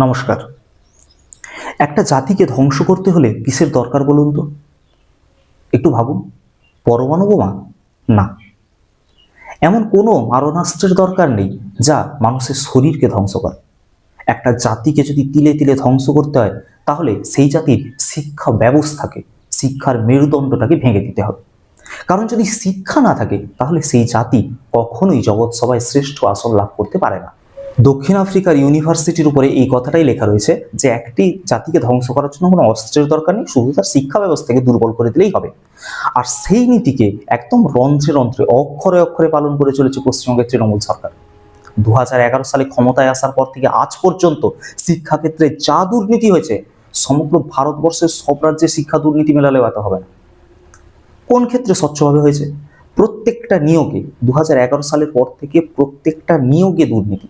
নমস্কার। একটা জাতিকে ধ্বংস করতে হলে কিসের দরকার বলুন তো? একটু ভাবুন, পরমাণু বোমা? না। এমন কোনো মারণাস্ত্রের দরকার নেই যা মানুষের শরীরকে ধ্বংস করে। একটা জাতিকে যদি তিলে তিলে ধ্বংস করতে হয়, তাহলে সেই জাতির শিক্ষা ব্যবস্থাকে, শিক্ষার মেরুদণ্ডটাকে ভেঙে দিতে হবে। কারণ যদি শিক্ষা না থাকে, তাহলে সেই জাতি কখনোই জগৎ সভায় শ্রেষ্ঠ আসন লাভ করতে পারে না। দক্ষিণ আফ্রিকার ইউনিভার্সিটির উপরে এই কথাটাই লেখা রয়েছে যে একটি জাতিকে ধ্বংস করার জন্য কোনো অস্ত্রের দরকার নেই, শুধু তার শিক্ষা ব্যবস্থাকে দুর্বল করে দিলেই হবে। আর সেই নীতিকে একদম রন্ধ্রে রন্ধ্রে, অক্ষরে অক্ষরে পালন করে চলেছে পশ্চিমবঙ্গের তৃণমূল সরকার। দু হাজার এগারো সালে ক্ষমতায় আসার পর থেকে আজ পর্যন্ত শিক্ষাক্ষেত্রে যা দুর্নীতি হয়েছে, সমগ্র ভারতবর্ষের সব রাজ্যে শিক্ষা দুর্নীতি মেলালেও এত হবে না। কোন ক্ষেত্রে স্বচ্ছভাবে হয়েছে? প্রত্যেকটা নিয়োগে দু হাজার এগারো সালের পর থেকে প্রত্যেকটা নিয়োগে দুর্নীতি।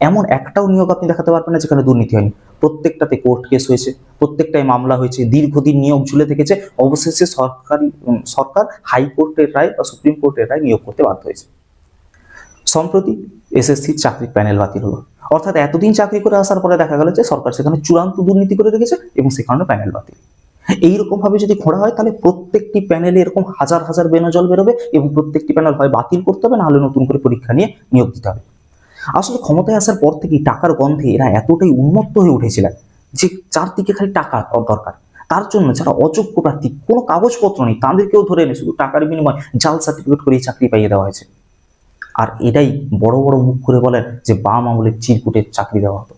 এমন একটাও নিয়োগ আপনি দেখাতে পারবেন না যেখানে দুর্নীতি হয়নি। প্রত্যেকটাতে কোর্ট কেস হয়েছে, প্রত্যেকটাই মামলা হয়েছে, দীর্ঘদিন নিয়োগ ঝুলে থেকেছে, অবশেষে সরকারি সরকার হাইকোর্টের রায় বা সুপ্রিম কোর্টের রায় নিয়োগ করতে বাধ্য হয়েছে। সম্প্রতি এসএসসির চাকরির প্যানেল বাতিল হলো। অর্থাৎ এতদিন চাকরি করে আসার পরে দেখা গেল যে সরকার সেখানে চূড়ান্ত দুর্নীতি করে রেখেছে এবং সে কারণে প্যানেল বাতিল। এইরকম ভাবে যদি খোঁড়া হয়, তাহলে প্রত্যেকটি প্যানেলে এরকম হাজার হাজার বেনজল বেরোবে এবং প্রত্যেকটি প্যানেল হয় বাতিল করতে হবে না হলে নতুন করে পরীক্ষা নিয়ে নিয়োগ দিতে হবে। আসলে ক্ষমতায় আসার পর থেকেই টাকার গন্ধে এরা এতটাই উন্মত্ত হয়ে উঠেছিলেন যে চারদিকে খালি টাকা দরকার। তার জন্য যারা অযোগ্য প্রার্থী, কোনো কাগজপত্র নেই, তাদেরকেও ধরে এনে শুধু টাকার বিনিময়ে জাল সার্টিফিকেট করে এই চাকরি পাইয়ে দেওয়া হয়েছে। আর এটাই বড় বড় মুখ করে বলেন যে বাম আমলের চিরকুটে চাকরি দেওয়া হতো।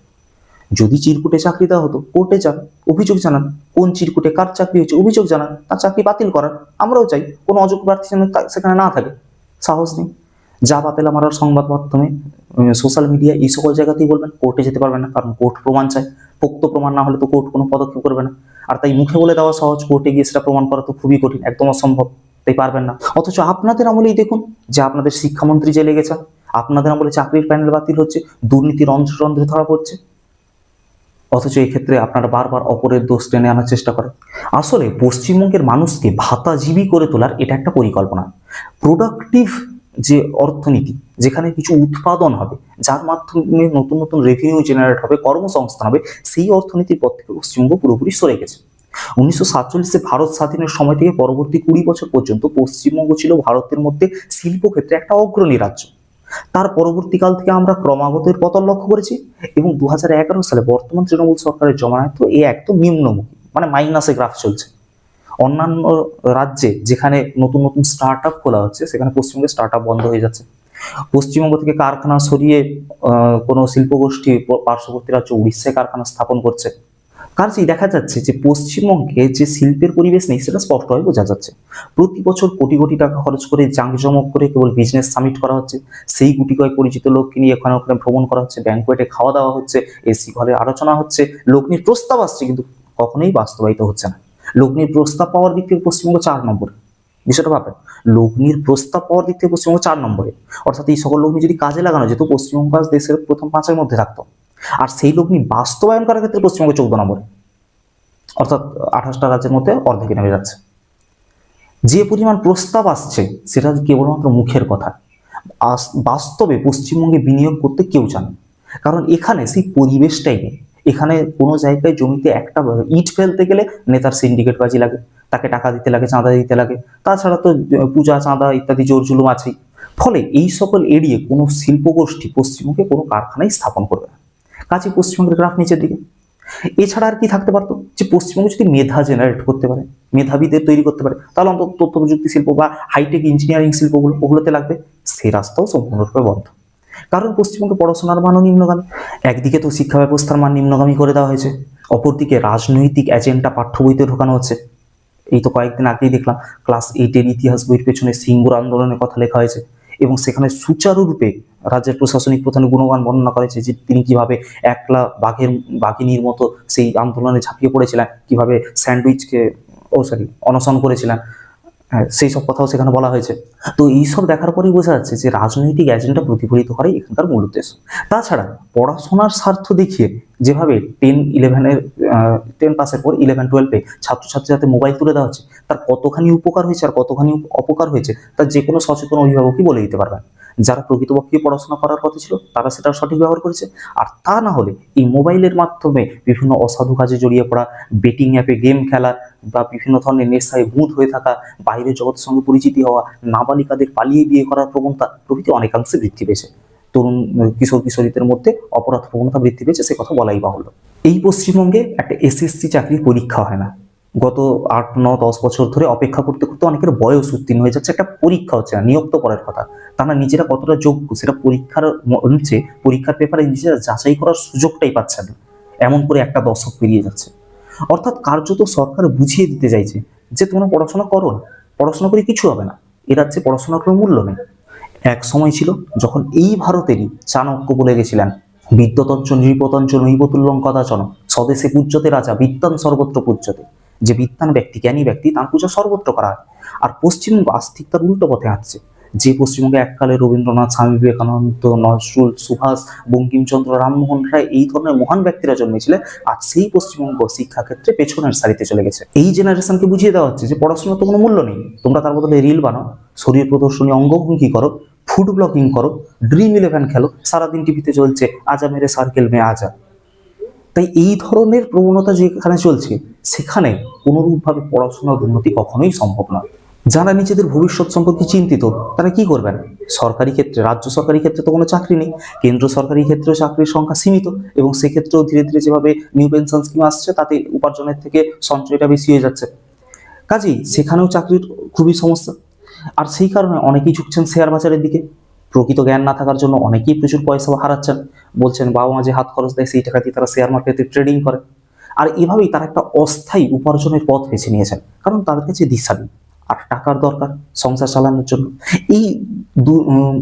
যদি চিরকুটে চাকরি দেওয়া হতো, কোর্টে যান, অভিযোগ জানান, কোন চিরকুটে কার চাকরি হয়েছে অভিযোগ জানান, তার চাকরি বাতিল করার, আমরাও চাই, কোনো অযোগ্য প্রার্থী যেন সেখানে না থাকে। সাহস নেই। যা বাতিল মারার সংবাদ মাধ্যমে সোশ্যাল মিডিয়া এই সকল জায়গাতেই বলবেন কোর্টে যেতে পারবেন না, কারণ কোর্ট প্রমাণ চায় পোক্ত প্রমাণ না হলে তো কোর্ট কোনো পদক্ষেপ করবে না। আর তাই মুখে বলে দেওয়া সহজ কোর্টে গিয়ে সেটা প্রমাণ করা তো খুবই কঠিন, একদম অসম্ভব, তাই পারবেন না। অথচ আপনাদের আমলেই দেখুন যে আপনাদের শিক্ষামন্ত্রী জেলে গেছেন, আপনাদের আমলে চাকরির প্যানেল বাতিল হচ্ছে, দুর্নীতির রন্ধ্রে ধরা পড়ছে। অথচ ক্ষেত্রে আপনারা বারবার অপরের দোষ টেনে আনার চেষ্টা করেন। আসলে পশ্চিমবঙ্গের মানুষকে ভাতাজীবী করে তোলার এটা একটা পরিকল্পনা। প্রোডাক্টিভ যে অর্থনীতি, যেখানে কিছু উৎপাদন হবে, যার মাধ্যমে নতুন নতুন রেভিনিউ জেনারেট হবে, কর্মসংস্থান হবে, সেই অর্থনীতির পর থেকে পশ্চিমবঙ্গ পুরোপুরি সরে গেছে। উনিশশো সাতচল্লিশে ভারত স্বাধীনের সময় থেকে পরবর্তী কুড়ি বছর পর্যন্ত পশ্চিমবঙ্গ ছিল ভারতের মধ্যে শিল্পক্ষেত্রে একটা অগ্রণী রাজ্য। তার পরবর্তীকাল থেকে আমরা ক্রমাগত এর পতন লক্ষ্য করেছি এবং দু হাজার এগারো সালে বর্তমান তৃণমূল সরকারের জমানায় তো এ একদম নিম্নমুখী মানে মাইনাসে গ্রাফ চলছে। অন্যান্য রাজ্যে যেখানে নতুন নতুন স্টার্ট আপ খোলা হচ্ছে, সেখানে পশ্চিমবঙ্গে স্টার্ট আপ বন্ধ হয়ে যাচ্ছে। পশ্চিমবঙ্গ থেকে কারখানা সরিয়ে কোনো শিল্পগোষ্ঠী পার্শ্ববর্তী রাজ্য উড়িষ্যায় কারখানা স্থাপন করছে। কাজেই দেখা যাচ্ছে যে পশ্চিমবঙ্গে যে শিল্পের পরিবেশ নেই, সেটা স্পষ্টভাবে বোঝা যাচ্ছে। প্রতি বছর কোটি কোটি টাকা খরচ করে জাঁকজমক করে কেবল বিজনেস সামিট করা হচ্ছে। সেই গুটি কয়েক পরিচিত লোককে নিয়ে এখানে ওখানে ভ্রমণ করা হচ্ছে ব্যাংকোয়েটে খাওয়া দাওয়া হচ্ছে এসি ঘরে আলোচনা হচ্ছে লগ্নির প্রস্তাব আসছে, কিন্তু কখনোই বাস্তবায়িত হচ্ছে না। লগ্নির প্রস্তাব পাওয়ার দিক থেকে পশ্চিমবঙ্গ চার নম্বরে। বিষয়টা ভাবেন লগ্নির প্রস্তাব পাওয়ার দিক থেকে পশ্চিমবঙ্গ চার নম্বরে। অর্থাৎ এই সকল লগ্নি যদি কাজে লাগানো যেত, পশ্চিমবঙ্গ আজ দেশের প্রথম পাঁচের মধ্যে থাকতো। আর সেই লগ্নি বাস্তবায়ন করার ক্ষেত্রে পশ্চিমবঙ্গ চৌদ্দ নম্বরে। অর্থাৎ আঠাশটা রাজ্যের মধ্যে অর্ধেকে নেমে যাচ্ছে। যে পরিমাণ প্রস্তাব আসছে, সেটা কেবলমাত্র মুখের কথা। বাস্তবে পশ্চিমবঙ্গে বিনিয়োগ করতে কেউ চান কারণ এখানে সেই পরিবেশটাই নেই। এখানে কোনো জায়গায় জমিতে একটা ইট ফেলতে গেলে নেতার সিন্ডিকেট বাজি লাগে, তাকে টাকা দিতে লাগে, চাঁদা দিতে লাগে। তাছাড়া তো পূজা, চাঁদা ইত্যাদি জোর জুলুম আছেই। ফলে এই সকল এড়িয়ে কোনো শিল্পগোষ্ঠী পশ্চিমবঙ্গে কোনো কারখানায় স্থাপন করবে না। কাজে পশ্চিমবঙ্গের গ্রাফ নিচের দিকে। এছাড়া আর কি থাকতে পারতো? যে পশ্চিমবঙ্গ যদি মেধা জেনারেট করতে পারে, মেধাবীদের তৈরি করতে পারে, তাহলে অন্তত তথ্য প্রযুক্তি শিল্প বা হাইটেক ইঞ্জিনিয়ারিং শিল্পগুলো, ওগুলোতে লাগবে। সেই রাস্তাও সম্পূর্ণরূপে বন্ধ। কারণ পশ্চিমবঙ্গে পড়াশোনার মানও নিম্নগামী। একদিকে তো শিক্ষা ব্যবস্থার মান নিম্নগামী করে দেওয়া হয়েছে, অপরদিকে রাজনৈতিক এজেন্ডা পাঠ্য বইতে ঢোকানো হচ্ছে। এই তো কয়েকদিন আগেই দেখলাম ক্লাস এইটের ইতিহাস বইয়ের পেছনে সিঙ্গুর আন্দোলনের কথা লেখা হয়েছে এবং সেখানে সুচারুরূপে রাজ্যের প্রশাসনিক প্রধানের গুণগান বর্ণনা করেছে যে তিনি কীভাবে একলা বাঘের, বাঘিনীর মতো সেই আন্দোলনে ঝাঁপিয়ে পড়েছিলেন, কীভাবে স্যান্ডউইচকে, ও সরি অনশন করেছিলেন। সেই সব কথাও সেখানে বলা হয়েছে। তো এইসব দেখার পরেই বোঝা যাচ্ছে যে রাজনৈতিক এজেন্ডা প্রতিফলিত করাই এখানকার মূল উদ্দেশ্য। তাছাড়া পড়াশোনার স্বার্থ দেখিয়ে যেভাবে টেন ইলেভেনের টেন পাসের পর ইলেভেন টুয়েলভে ছাত্রছাত্রী যাতে মোবাইল তুলে দেওয়া হচ্ছে, তার কতখানি উপকার হয়েছে আর কতখানি অপকার হয়েছে তার যে কোনো সচেতন অভিভাবকই বলে দিতে পারবেন। যারা প্রকৃতপক্ষে পড়াশোনা করার কথা ছিল, তারা সেটা সঠিক ব্যবহার করেছে। আর তা না হলে এই মোবাইলের মাধ্যমে বিভিন্ন অসাধু কাজে জড়িয়ে পড়া বেটিং অ্যাপে গেম খেলা বা বিভিন্ন ধরনের নেশায় ভূত হয়ে থাকা, বাইরের জগতের সঙ্গে পরিচিতি হওয়া, নাবালিকাদের পালিয়ে বিয়ে করার প্রবণতা প্রভৃতি অনেকাংশে বৃদ্ধি পেয়েছে। তরুণ কিশোর, কিশোরীদের মধ্যে অপরাধ প্রবণতা বৃদ্ধি পেয়েছে, সে কথা বলাই বাহুল্য। এই পশ্চিমবঙ্গে একটা এসএসসি চাকরির পরীক্ষা হয় না। গত আট, ন, দশ বছর ধরে অপেক্ষা করতে করতে অনেকের বয়স উত্তীর্ণ হয়ে যাচ্ছে, একটা পরীক্ষা হচ্ছে না নিয়োগ তো পরের কথা। তারা নিজেরা কতটা যোগ্য, সেটা পরীক্ষার মঞ্চে পরীক্ষার পেপারে নিজেরা যাচাই করার সুযোগটাই পাচ্ছে না। এমন করে একটা দশক পেরিয়ে যাচ্ছে। অর্থাৎ কার্যত সরকার বুঝিয়ে দিতে চাইছে যে, তোমরা পড়াশোনা করো না, পড়াশোনা করে কিছু হবে না, এ রাজ্যে পড়াশোনার কোনো মূল্য নেই। এক সময় ছিল যখন এই ভারতেরই চাণক্য বলে গেছিলেন বিদ্যতঞ্চ নৃপতঞ্চ নৈবতুল্যং কদাচন, স্বদেশে পূজ্যতে রাজা বিদ্যান সর্বত্র পূজ্যতে। যে বিদ্যান ব্যক্তি, জ্ঞানী ব্যক্তি, তার পূজা সর্বত্র করা হয়। আর পশ্চিমবঙ্গ আস্তিক তার উল্টো পথে হাঁটছে যে পশ্চিমবঙ্গে এককালে রবীন্দ্রনাথ, স্বামী বিবেকানন্দ, নজরুল, সুভাষ, বঙ্কিমচন্দ্র, রামমোহন রায় এই ধরনের মহান ব্যক্তিরা জন্মেছিলেন, আজ সেই পশ্চিমবঙ্গ শিক্ষাক্ষেত্রে পেছনের সারিতে চলে গেছে। এই জেনারেশনকে বুঝিয়ে দেওয়া হচ্ছে যে পড়াশোনার তো কোনো মূল্য নেই। তোমরা তার বদলে রিল বানাও, শরীর প্রদর্শনী, অঙ্গভঙ্গি করো ফুড ব্লগিং করো ড্রিম ইলেভেন খেলো, সারাদিন টিভিতে চলছে, আজা মেরে সার্কেল মে আজা। তাই এই ধরনের প্রবণতা যেখানে চলছে, সেখানে কোনোরূপভাবে পড়াশোনার উন্নতি কখনোই সম্ভব নয়। যারা নিজেদের ভবিষ্যৎ সম্পর্কে চিন্তিত, তারা কি করবেন? সরকারি ক্ষেত্রে, রাজ্য সরকারি ক্ষেত্রে তো কোনো চাকরি নেই। কেন্দ্র সরকারি ক্ষেত্রেও চাকরির সংখ্যা সীমিত এবং সেক্ষেত্রেও ধীরে ধীরে যেভাবে নিউ পেনশন স্কিম আসছে, তাতে উপার্জনের থেকে সঞ্চয়টা বেশি হয়ে যাচ্ছে। কাজেই সেখানেও চাকরির খুবই সমস্যা। আর সেই কারণে অনেকেই ঝুঁকছেন শেয়ার বাজারের দিকে। প্রকৃত জ্ঞান না থাকার জন্য অনেকেই প্রচুর পয়সা হারাচ্ছেন। বলছেন বাবা মা যে হাত খরচ দেয়, সেই টাকা দিয়ে তারা শেয়ার মার্কেটে ট্রেডিং করে। আর এভাবেই তারা একটা অস্থায়ী উপার্জনের পথ বেছে নিয়েছেন। কারণ তাদের কাছে দিশা নেই। আর টাকার দরকার সংসার চালানোর জন্য। এই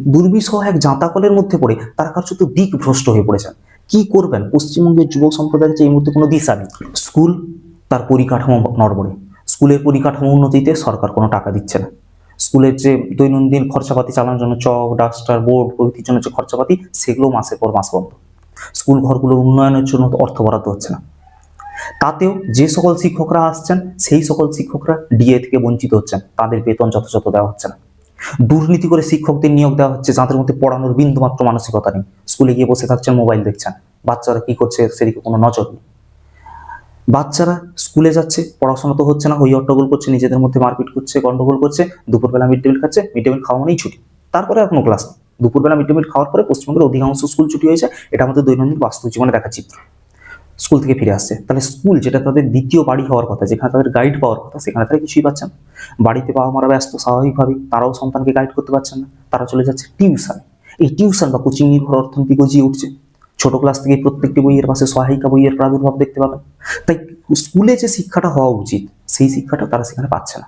দুর্বিষহ এক জাঁতাকলের মধ্যে পড়ে তারা কার্যত দিক ভ্রষ্ট হয়ে পড়েছেন। কি করবেন? পশ্চিমবঙ্গের যুব সম্প্রদায়ের কাছে এই মুহূর্তে কোনো দিশা নেই। স্কুল তার পরিকাঠামো নড়বড়ে। স্কুলের পরিকাঠামো উন্নতিতে সরকার কোনো টাকা দিচ্ছে না। স্কুলের যে দৈনন্দিন খরচাপাতি চালানোর জন্য চক, ডাস্টার, বোর্ড প্রভৃতির জন্য যে খরচাপাতি, সেগুলো মাসের পর মাস বন্ধ। স্কুল ঘরগুলোর উন্নয়নের জন্য অর্থ বরাদ্দ হচ্ছে না। তাতেও যে সকল শিক্ষকরা আসছেন, সেই সকল শিক্ষকরা ডিএ থেকে বঞ্চিত হচ্ছেন। তাদের বেতন যথাযথ দেওয়া হচ্ছে না। দুর্নীতি করে শিক্ষকদের নিয়োগ দেওয়া হচ্ছে, যাদের মধ্যে পড়ানোর বিন্দুমাত্র মানসিকতা নেই। স্কুলে গিয়ে বসে থাকছেন, মোবাইল দেখছেন। বাচ্চারা কি করছে, সেদিকে কোনো নজর নেই। বাচ্চারা স্কুলে যাচ্ছে, পড়াশোনা তো হচ্ছে না, হই হট্টগোল করছে, নিজেদের মধ্যে মারপিট করছে, গন্ডগোল করছে, দুপুরবেলা মিড ডে মিল খাচ্ছে, মিড ডে মিল খাওয়া মানেই ছুটি। তারপরে আর কোনো ক্লাস দুপুরবেলা মিড ডে মিল খাওয়ার পরে পশ্চিমবঙ্গের অধিকাংশ স্কুল ছুটি হয়েছে, এটা আমাদের দৈনন্দিন বাস্তব জীবনে দেখা চিত্র। স্কুল থেকে ফিরে আসছে। তাহলে স্কুল যেটা তাদের দ্বিতীয় বাড়ি হওয়ার কথা, যেখানে তাদের গাইড পাওয়ার কথা, সেখানে তারা কিছুই পাচ্ছেন না। বাড়িতে বাবা মারা ব্যস্ত স্বাভাবিকভাবেই তারাও সন্তানকে গাইড করতে পারছেন না, তারা চলে যাচ্ছে টিউশন। এই টিউশন বা কোচিং নির্ভর অর্থনীতি গজিয়ে উঠছে। ছোট ক্লাস থেকে প্রত্যেকটি বইয়ের পাশে সহায়িকা বইয়ের প্রাদুর্ভাব দেখতে পাবেন। তাই স্কুলে যে শিক্ষাটা হওয়া উচিত, সেই শিক্ষাটা তারা সেখানে পাচ্ছে না।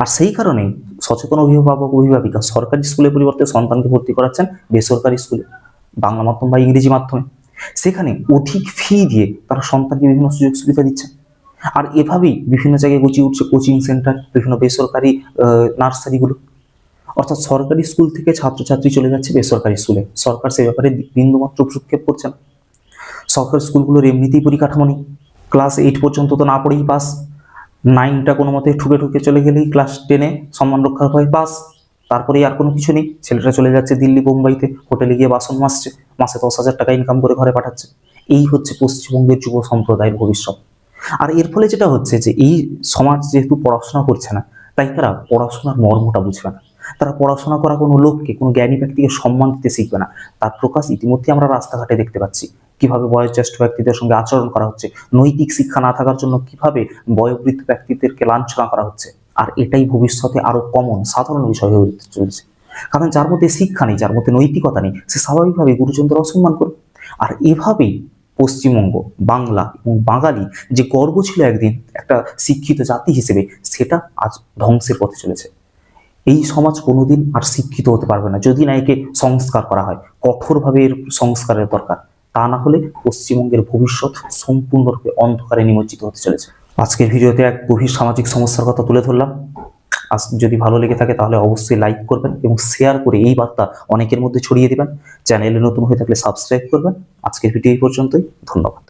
আর সেই কারণেই সচেতন অভিভাবক, অভিভাবিকা সরকারি স্কুলের পরিবর্তে সন্তানকে ভর্তি করাচ্ছেন বেসরকারি স্কুলে, বাংলা মাধ্যম বা ইংরেজি মাধ্যমে। সেখানে অধিক ফি দিয়ে তারা সন্তানকে বিভিন্ন সুযোগ সুবিধা দিচ্ছে আর এভাবেই বিভিন্ন জায়গায় গচিয়ে উঠছে কোচিং সেন্টার বিভিন্ন বেসরকারি নার্সারিগুলো। অর্থাৎ সরকারি স্কুল থেকে ছাত্রছাত্রী চলে যাচ্ছে বেসরকারি স্কুলে। সরকার সে ব্যাপারে বিন্দুমাত্র ভ্রুক্ষেপ করছে না। সরকারি স্কুলগুলোর এমনিতেই পরিকাঠামো নেই। ক্লাস এইট পর্যন্ত তো না পড়েই পাস নাইনটা কোনো মতে ঠুকে ঠুকে চলে গেলেই ক্লাস টেনে সম্মান রক্ষার হয় পাস তারপরে আর কোনো কিছু নেই। ছেলেটা চলে যাচ্ছে দিল্লি বোম্বাইতে। হোটেলে গিয়ে বাসন মাসছে মাসে দশ হাজার টাকা ইনকাম করে ঘরে পাঠাচ্ছে। এই হচ্ছে পশ্চিমবঙ্গের যুব সম্প্রদায়ের ভবিষ্যৎ। আর এর ফলে যেটা হচ্ছে যে এই সমাজ যেহেতু পড়াশোনা করছে না, তাই তারা পড়াশোনার মর্মটা বুঝবে না। তারা পড়াশোনা করা কোনো লোককে, কোনো জ্ঞানী ব্যক্তিকে সম্মান দিতে শিখবে না। তার প্রকাশ ইতিমধ্যে আমরা রাস্তাঘাটে দেখতে পাচ্ছি। কীভাবে বয়োজ্যেষ্ঠ ব্যক্তিদের সঙ্গে আচরণ করা হচ্ছে, নৈতিক শিক্ষা না থাকার জন্য কীভাবে বয়োবৃদ্ধ ব্যক্তিদেরকে লাঞ্ছনা করা হচ্ছে। আর এটাই ভবিষ্যতে আরও কমন সাধারণ বিষয় হয়ে চলেছে। কারণ যার মধ্যে শিক্ষা নেই, যার মধ্যে নৈতিকতা নেই, সে স্বাভাবিকভাবে গুরুজনদের অসম্মান করবে। আর এভাবেই পশ্চিমবঙ্গ, বাংলা এবং বাঙালি যে গর্ব ছিল একদিন একটা শিক্ষিত জাতি হিসেবে, সেটা আজ ধ্বংসের পথে চলেছে। এই সমাজ কোনোদিন আর শিক্ষিত হতে পারবে না। যদি না একে সংস্কার করা হয়, কঠোরভাবে এর সংস্কারের দরকার, তা না হলে পশ্চিমবঙ্গের ভবিষ্যৎ সম্পূর্ণরূপে অন্ধকারে নিমজ্জিত হতে চলেছে। আজকের ভিডিওতে এক গভীর সামাজিক সমস্যার কথা তুলে ধরলাম। আজ যদি ভালো লেগে থাকে, তাহলে অবশ্যই লাইক করবেন এবং শেয়ার করে এই বার্তা অনেকের মধ্যে ছড়িয়ে দেবেন। চ্যানেলে নতুন হয়ে থাকলে সাবস্ক্রাইব করবেন। আজকের ভিডিও এই পর্যন্তই। ধন্যবাদ।